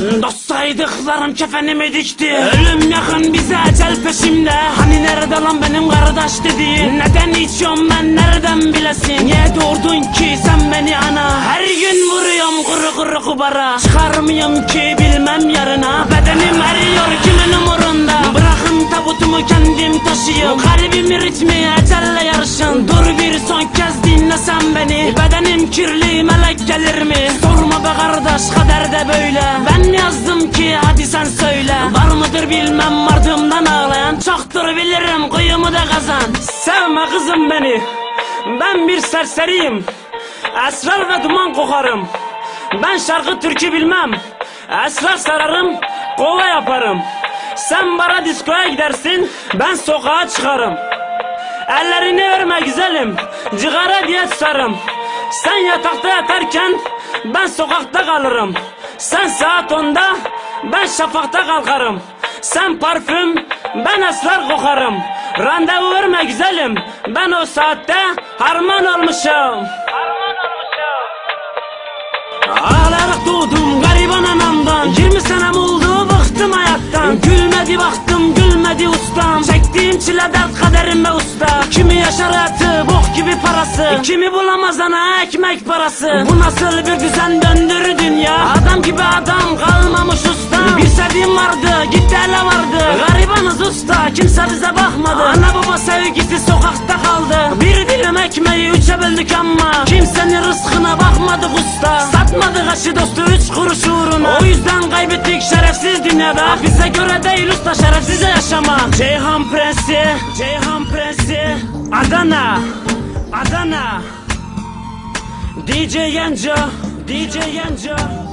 Dostsaydı kızlarım kefenimi dikti. Ölüm yakın bize ecel peşimde. Hani nerede lan benim kardeş dediğin? Neden içiyorum ben nereden bilesin? Niye doğurdun ki sen beni ana? Her gün vuruyorum kuru kuru kubara. Çıkarmıyorum ki bilmem yarına. Bedenim eriyor kimin umurunda? Bırakın tabutumu kendim taşıyayım. Kalbimi ritmi ecelle yarışın. Dur bir son kez dinle beni. Bedenim kirli melek gelir mi be kardeş kader de böyle. Ben yazdım ki hadi sen söyle. Var mıdır bilmem ardımdan ağlayan. Çoktur bilirim kuyumu da kazan. Sevme kızım beni Ben bir serseriyim. Esrar ve duman kokarım. Ben şarkı türkü bilmem. Esrar sararım kova yaparım. Sen bara diskoya gidersin Ben sokağa çıkarım. Ellerini verme güzelim Cigara diye tutarım Sen yatakta yatarken Ben sokakta kalırım. Sen saat onda Ben şafakta kalkarım. Sen parfüm Ben esrar kokarım. Randevu verme güzelim. Ben o saatte harman olmuşum. Ağlayarak doğdum Çile dert kaderim be usta. Kimi yaşar hayatı bok gibi parası. Kimi bulamaz ana ekmek parası. Bu nasıl bir düzen döndür dünya? Adam gibi adam kalmamış usta. Bir sevdiğim vardı gitti ele vardı. Garibanız usta kimse bize bakmadı. Ana baba sevgisi sokakta kaldı. Bir dilim ekmeği üçe böldük ama Kimsenin rızkına bakmadık usta. Satmadık aşı dostu üç kuruş uğruna. O yüzden kaybettik şerefsiz dünyada Bize göre değil usta şerefsiz yaşamak. Ceyhan Prensi Ceyhan Prensi. Adana Adana. DJ Yenco DJ Yenco